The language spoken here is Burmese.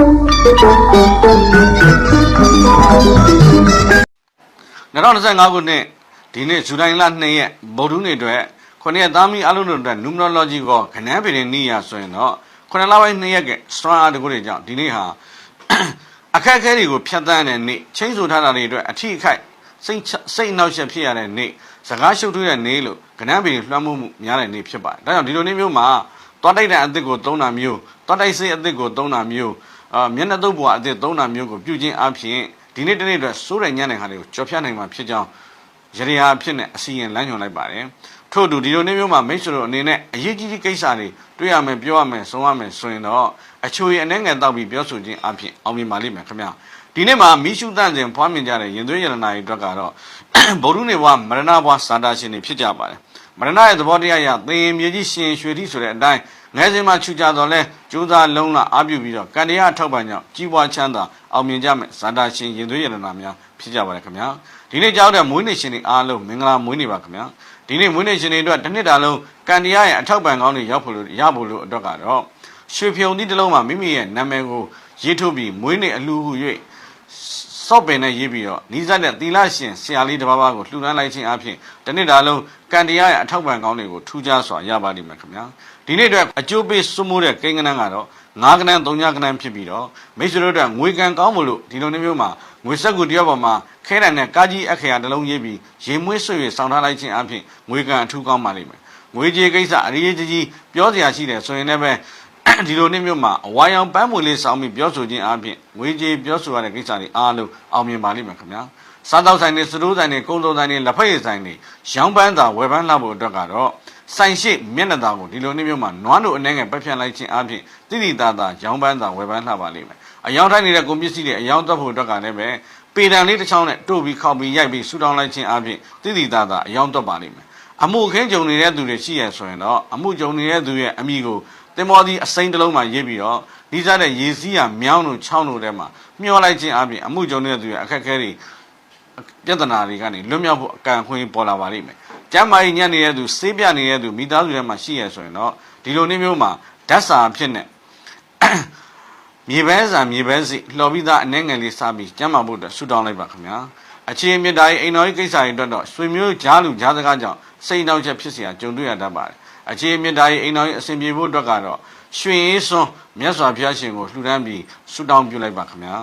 2025ခုနှစ်ဒီနေ့ဇူလိုင်လ2ရက်ဗုဒ္ဓနေ့အတွက်ခုနှစ်ရက်သားမီအလုံးတို့အတွက် numerology ကိုခဏန်းပေနေရဆိုရင်တော့ခုနှစ်လပိုင်း2ရက်က strong အားတကူတွေကြောင့်ဒီနေ့ဟာအခက်အခဲတွေကိုဖြတ်သန်းတဲ့နေ့ချင်းဆိုထားတာတွေအတွက်အထီးအခိုက်စိတ်ချစိတ်အနှောက်အယှက်ဖြစ်ရတဲ့နေ့စကားရှုပ်ထွေးတဲ့နေ့လို့ကဏ္ဍပေလွှမ်းမိုးမှုများတဲ့နေ့ဖြစ်ပါတယ်။ဒါကြောင့်ဒီလိုနေ့မျိုးမှာသွားတိုက်တဲ့အသစ်ကိုသုံးတာမျိုးသွားတိုက်စိတ်အသစ်ကိုသုံးတာမျိုး အာမျက်နှာတုပ်ဘွားအသစ်သုံးတာမျိုးကိုပြုခြင်းအပြင်ဒီနေ့တနေ့အတွက်စိုးတဲ့ညံ့တဲ့ခါတွေကိုကြော်ဖြတ်နိုင်မှာဖြစ်ကြောင်းရရအဖြစ်နဲ့အစီရင်လမ်းညွှန်လိုက်ပါတယ်။ထို့အတူဒီလိုနေ့မျိုးမှာမိတ်ဆွေတို့အနေနဲ့အရေးကြီးကြီးကိစ္စတွေတွေ့ရမယ်ပြောရမယ်ဆုံးရမယ်ဆိုရင်တော့အချိုရအနေငယ်တောက်ပြီးပြောဆိုခြင်းအပြင်အောင်မြင်ပါလိမ့်မယ်ခင်ဗျာ။ဒီနေ့မှာမိရှုတန့်စဉ်ဖွားမြင်ကြတဲ့ရင်သွေးရတနာတွေအတွက်ကတော့ဗုဒ္ဓနေဘဝမရဏဘဝစာတာရှင်တွေဖြစ်ကြပါတယ်။မရဏရဲ့သဘောတရားအရသင်ရင်မြေကြီးရှင်ရွှေတိဆိုတဲ့အတိုင်း ငယ်စဉ်မှာခြူကြတော့လဲကြိုးစားလုံးလာအပြုပြီးတော့ကံတရားအထောက်ပံ့ကြောင့်ကြီးပွားချမ်းသာအောင်မြင်ကြမယ်ဇာတာရှင်ရင်သွေးရတနာများဖြစ်ကြပါတယ်ခင်ဗျာ။ဒီနေ့ကြောက်တဲ့မွေးနေ့ရှင်တွေအားလုံးမင်္ဂလာမွေးနေ့ပါခင်ဗျာ။ဒီနေ့မွေးနေ့ရှင်တွေအတွက်တစ်နှစ်တာလုံးကံတရားရဲ့အထောက်ပံ့ကောင်းတွေရောက်ဖို့လို့ရဖို့လို့အတွက်ကတော့ရွှေဖြုံသီးတစ်လုံးမှာမိမိရဲ့နာမည်ကိုရေးထုတ်ပြီးမွေးနေ့အလှူဟု၍ စော့ပင်နဲ့ရေးပြီးတော့နီးစပ်တဲ့သီလရှင်ဆရာလေးတစ်ပါးပါးကိုလှူဒန်းလိုက်ခြင်းအပြင်တနေ့တာလုံးကံတရားရဲ့အထောက်ပံ့ကောင်းတွေကိုထူးခြားစွာရပါလိမ့်မယ်ခင်ဗျာဒီနေ့အတွက်အကျိုးပေးစွမိုးတဲ့ကိန်းကနန်းကတော့ငါးကနန်းသုံးညကနန်းဖြစ်ပြီးတော့မိတ်ဆွေတို့အတွက်ငွေကံကောင်းမလို့ဒီလိုမျိုးမှာငွေဆက်ကူတယောက်ပေါ်မှာခဲတံနဲ့ကာကြီးအခရာတစ်လုံးရေးပြီးရေမွေးဆွေ၍ဆောင်းထားလိုက်ခြင်းအပြင်ငွေကံအထူးကောင်းပါလိမ့်မယ်ငွေကြေးကိစ္စအရေးကြီးကြီးပြောစရာရှိတယ်ဆိုရင်လည်းပဲ ဒီလိုနေ့မျိုးမှာအဝိုင်းအောင်ပန်းမွေလေးစောင်းပြီးပြောဆိုခြင်းအပြင်ငွေကြေးပြောဆိုရတဲ့ကိစ္စတွေအားလုံးအောင်မြင်ပါလိမ့်မယ်ခင်ဗျာစားတောက်ဆိုင်တွေစတိုးဆိုင်တွေကုန်းစုံဆိုင်တွေလက်ဖက်ရည်ဆိုင်တွေရောင်းပန်းသာဝယ်ပန်းလာဖို့အတွက်ကတော့ဆိုင်ရှိမျက်နှာသာကိုဒီလိုနေ့မျိုးမှာနွားတို့အနေငယ်ပတ်ဖြန့်လိုက်ခြင်းအပြင်တိတိတသာရောင်းပန်းသာဝယ်ပန်းလာပါလိမ့်မယ်အယောင်တိုင်းနေတဲ့ကုန်ပစ္စည်းတွေအယောင်တက်ဖို့အတွက်ကလည်းပဲပေတံလေးတစ်ချောင်းနဲ့တို့ပြီးခောက်ပြီးရိုက်ပြီးဆူတောင်းလိုက်ခြင်းအပြင်တိတိတသာအယောင်တက်ပါလိမ့်မယ်အမှုခင်းကြုံနေတဲ့သူတွေရှိရဆိုရင်တော့အမှုကြုံနေတဲ့သူရဲ့အမိကို တင်မောဒီအစိမ့်တစ်လုံးမှာရေးပြီးတော့ဒီစားတဲ့ရေစီးရမြောင်းတို့ချောင်းတို့ထဲမှာမျောလိုက်ခြင်းအပြင်အမှုကြုံနေတဲ့သူရဲ့အခက်အခဲတွေပြဿနာတွေကနေလွတ်မြောက်ဖို့အကန့်အခွင့်ပေါ်လာပါလိမ့်မယ်။ကျမ်းမာရေးညံ့နေတဲ့သူစေးပြနေတဲ့သူမိသားစုထဲမှာရှိရဆိုရင်တော့ဒီလိုနေ့မျိုးမှာဓာတ်စာအဖြစ်နဲ့ မြေပဲစာမြေပဲစီလှော်ပြီးသားအနေငယ်လေးစားပြီးကျမ်းမာဖို့အတွက်ဆူတောင်းလိုက်ပါခင်ဗျာအခြေအမြစ်တိုင်းအိမ်တော်ကြီးကိစ္စတွေအတွက်တော့ဆွေမျိုးကြားလူကြားစကားကြောင့်စိတ်နှောက်ချက်ဖြစ်เสียကြုံတွေ့ရတတ်ပါတယ် အခြေအမြစ်တိုင်းအိမ်တော်ကြီးအစဉ်ပြေဖို့အတွက်ကတော့ရွှေရေးစွန်းမြတ်စွာဘုရားရှင်ကိုလှူဒန်းပြီးဆူတောင်းပြုလိုက်ပါခင်ဗျာ